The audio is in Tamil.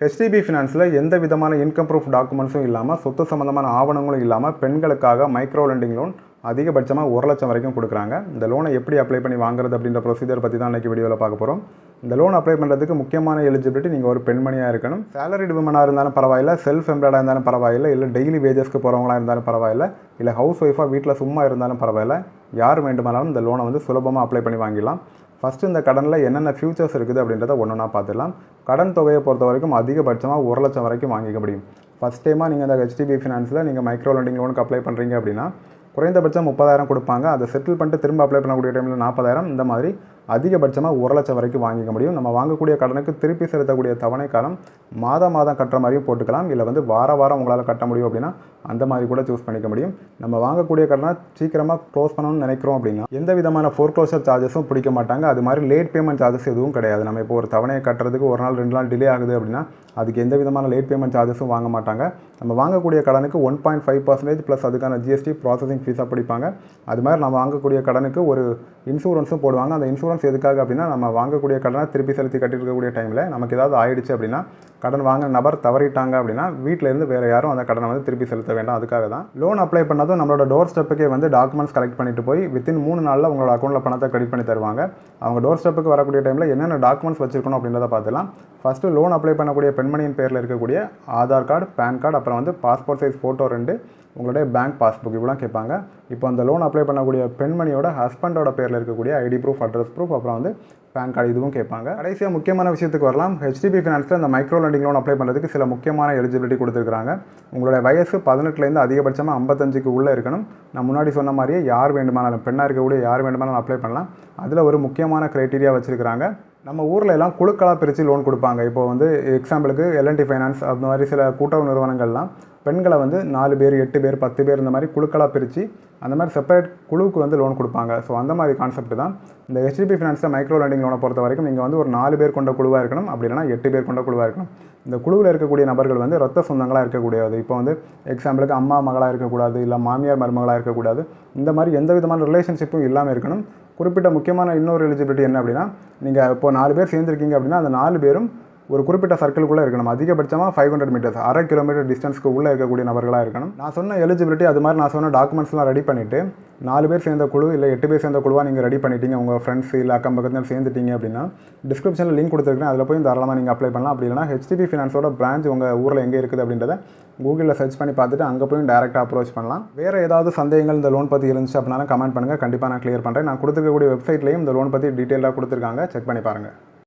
ஹெச்டிபி ஃபினான்ஸில் எந்த விதமான இன்கம் ப்ரூஃப் டாக்குமெண்ட்ஸும் இல்லாமல் சொத்து சம்மந்தமான ஆவணங்களும் இல்லாமல் பெண்களுக்காக மைக்ரோ லெண்டிங் லோன் அதிகபட்சமாக ஒரு லட்சம் வரைக்கும் கொடுக்குறாங்க. இந்த லோனை எப்படி அப்ளை பண்ணி வாங்குறது அப்படின்ற ப்ரொசீஜர் பற்றி தான் இன்றைக்கி வீடியோவில் பார்க்க போகிறோம் இந்த லோன் அப்ளை பண்ணுறதுக்கு முக்கியமான எலிஜிபிலிட்டி நீங்கள் ஒரு பெண்மணியாக இருக்கணும். சேலரிடு விமனாக இருந்தாலும் பரவாயில்ல செல்ஃப் எம்ப்ளாய்டாக இருந்தாலும் பரவாயில்ல இல்லை டெய்லி வேஜஸ்க்கு போகிறவங்களா இருந்தாலும் பரவாயில்ல இல்லை ஹவுஸ் ஒய்ஃபாக வீட்டில் சும்மா இருந்தாலும் பரவாயில்ல யார் வேண்டுமானாலும் இந்த லோனை வந்து சுலபமாக அப்ளை பண்ணி வாங்கிடலாம். ஃபஸ்ட்டு இந்த கடனில் என்னென்ன ஃபியூச்சர்ஸ் இருக்குது அப்படின்றத ஒன்றா பார்த்துடலாம். கடன் தொகையை பொறுத்த வரைக்கும் அதிகபட்சமாக ஒரு லட்சம் வரைக்கும் வாங்கிக்க முடியும். ஃபஸ்ட் டைமாக நீங்கள் இந்த ஹெச்டிபி ஃபினான்ஸில் நீங்கள் மைக்ரோ லெண்டிங் லோனுக்கு அப்ளை பண்ணுறீங்க அப்படின்னா குறைந்தபட்சம் முப்பதாயிரம் கொடுப்பாங்க. அதை செட்டில் பண்ணிட்டு திரும்ப அப்ளை பண்ணக்கூடிய டைமில் நாற்பதாயிரம் இந்த மாதிரி அதிகபட்சமாக ஒரு லட்சம் வரைக்கும் வாங்கிக்க முடியும். நம்ம வாங்கக்கூடிய கடனுக்கு திருப்பி செலுத்தக்கூடிய தவணை காலம் மாதம் மாதம் கட்டுற மாதிரியும் போட்டுக்கலாம். இல்லை வந்து வார வாரம் உங்களால் கட்ட முடியும் அப்படின்னா அந்த மாதிரி கூட சூஸ் பண்ணிக்க முடியும். நம்ம வாங்கக்கூடிய கடனை சீக்கிரமாக க்ளோஸ் பண்ணணும்னு நினைக்கிறோம் அப்படின்னா எந்த விதமான ஃபோர்க்ளோஷர் சார்ஜஸும் பிடிக்க மாட்டாங்க. அது மாதிரி லேட் பேமெண்ட் சார்ஜஸ் எதுவும் கிடையாது. நம்ம இப்போ ஒரு தவணையை கட்டுறதுக்கு ஒரு நாள் ரெண்டு நாள் டிலே ஆகுது அப்படின்னா அதுக்கு எந்த விதமான லேட் பேமெண்ட் சார்ஜஸும் வாங்க மாட்டாங்க. நம்ம வாங்கக்கூடிய கடனுக்கு one point five percentage plus அதுக்கான ஜிஎஸ்டி ப்ராசஸிங் ஃபீஸாக பிடிப்பாங்க. அது மாதிரி நம்ம வாங்கக்கூடிய கடனுக்கு ஒரு இன்சூரன்ஸும் போடுவாங்க. அந்த இன்சூரன்ஸ் எதுக்காக அப்படின்னா நம்ம வாங்கக்கூடிய கடனை திருப்பி செலுத்தி கட்டிருக்கக்கூடிய டைமில் நமக்கு ஏதாவது ஆயிடுச்சு அப்படின்னா கடன் வாங்கின நபர் தவறிட்டாங்க அப்படின்னா வீட்டிலேருந்து வேறு யாரும் அந்த கடனை வந்து திருப்பி செலுத்த வேண்டாம். அதுக்காக தான். லோன் அப்ளை பண்ணதும் நம்மளோட டோர் ஸ்டெப்புக்கே வந்து டாக்குமெண்ட்ஸ் கலெக்ட் பண்ணிட்டு போய் வித்தின் மூணு நாளில் உங்களோட அக்கௌண்ட்டில் பணத்தை கிரெடிட் பண்ணி தருவாங்க. அவங்க டோர் ஸ்டெப்புக்கு வரக்கூடிய டைமில் என்னென்ன டாக்குமெண்ட்ஸ் வச்சிருக்கணும் அப்படின்றத பார்த்துலாம் ஃபஸ்ட்டு லோன் அப்ளை பண்ணக்கூடிய பெண்மணியின் பேரில் இருக்கக்கூடிய ஆதார் கார்டு பேன் கார்டு அப்புறம் வந்து பாஸ்போர்ட் சைஸ் ஃபோட்டோ ரெண்டு உங்களுடைய பேங்க் பாஸ்புக் இவ்வளோ கேட்பாங்க. இப்போ அந்த லோன் அப்ளை பண்ணக்கூடிய பெண்மணியோட ஹஸ்பண்டோட பேரில் இருக்கக்கூடிய ஐடி ப்ரூஃப் அட்ரஸ் ப்ரூஃப் அப்புறம் வந்து பேன் கார்டு இதுவும் கேட்பாங்க. கடைசியாக முக்கியமான விஷயத்துக்கு வரலாம். ஹெச்டிபி ஃபினான்ஸில் இந்த மைக்ரோ லெண்டிங் லோன் அப்ளை பண்ணுறதுக்கு சில முக்கியமான எலிஜிபிலிட்டி கொடுத்துருக்காங்க உங்களுடைய வயசு பதினெட்டுலேருந்து அதிகபட்சமாக ஐம்பத்தஞ்சுக்கு உள்ளே இருக்கணும். நான் முன்னாடி சொன்ன மாதிரியே யார் வேண்டுமானாலும் பெண்ணாக இருக்கக்கூடிய யார் வேண்டுமானாலும் அப்ளை பண்ணலாம். அதில் ஒரு முக்கியமான க்ரைட்டீரியா வச்சுருக்காங்க நம்ம ஊரில் எல்லாம் குழுக்களாக பிரித்து லோன் கொடுப்பாங்க. இப்போ வந்து எக்ஸாம்பிளுக்கு எல்என்டி ஃபைனான்ஸ் அந்த மாதிரி சில கூட்டுறவு நிறுவனங்கள்லாம் பெண்களை வந்து நாலு பேர் எட்டு பேர் பத்து பேர் இந்த மாதிரி குழுக்களாக பிரித்து அந்த மாதிரி செப்பரேட் குழுவுக்கு வந்து லோன் கொடுப்பாங்க. ஸோ அந்த மாதிரி கான்செப்ட் தான். இந்த ஹெச்டிபி ஃபினான்ஸில் மைக்ரோ லேண்டிங் லோனை பொறுத்த வரைக்கும் நீங்கள் வந்து ஒரு நாலு பேர் கொண்ட குழுவாக இருக்கணும். அப்படி இல்லைனா எட்டு பேர் கொண்ட குழுவாக இருக்கணும். இந்த குழுவில் இருக்கக்கூடிய நபர்கள் வந்து ரத்த சொந்தங்களாக இருக்கக்கூடாது இப்போ வந்து எக்ஸாம்பிளுக்கு அம்மா மகளாக இருக்கக்கூடாது இல்லை மாமியார் மருமகளாக இருக்கக்கூடாது. இந்த மாதிரி எந்த விதமான ரிலேஷன்ஷிப்பும் இல்லாமல் இருக்கணும். குறிப்பிட்ட முக்கியமான இன்னொரு எலிஜிபிலிட்டி என்ன அப்படின்னா நீங்கள் இப்போ நாலு பேர் சேர்ந்துருக்கீங்க அப்படின்னா அந்த நாலு பேரும் ஒரு குறிப்பிட்ட சர்க்கிள்குள்ளே இருக்கணும். அதிகபட்சமாக ஃபைவ் ஹண்ட்ரட் மீட்டர்ஸ் அரை கிலோமீட்டர் டிஸ்டன்ஸ்க்கு உள்ளே இருக்கக்கூடிய நபர்களாக இருக்கணும். நான் சொன்ன எலிஜிபிலிட்டி அது மாதிரி நான் சொன்ன டாக்குமெண்ட்ஸ்லாம் ரெடி பண்ணிவிட்டு நாலு பேர் சேர்ந்த குழு இல்லை எட்டு பேர் சேர்ந்த குழுவாக நீங்கள் ரெடி பண்ணிட்டீங்க உங்கள் ஃப்ரெண்ட்ஸ் இல்லை அக்கம் பக்கத்தில் சேர்ந்துட்டீங்க அப்படின்னா டிஸ்கிரிப்ஷனில் லிங்க் கொடுத்துருக்கேன் அதில் போய் தாராளமாக நீங்கள் அப்ளை பண்ணலாம். அப்படி இல்லைனா ஹெச்டிபி ஃபினான்ஸோட பிரான்ச் உங்கள் ஊரில் எங்கே இருக்குது அப்படின்றத கூகுளில் சர்ச் பண்ணி பார்த்துட்டு அங்கே போய் டேரெக்டாக அப்ரோச் பண்ணலாம். வேறு ஏதாவது சந்தேகங்கள் இந்த லோன் பற்றி இருந்துச்சு அப்படின்னாலும் கமெண்ட் பண்ணுங்கள் கண்டிப்பாக நான் கிளியர் பண்ணுறேன் நான் கொடுத்துருக்கக்கூடிய வெப்சைட்லேயும் இந்த லோன் பற்றி டீட்டெயிலாக கொடுத்துருக்காங்க. செக் பண்ணி பாருங்கள்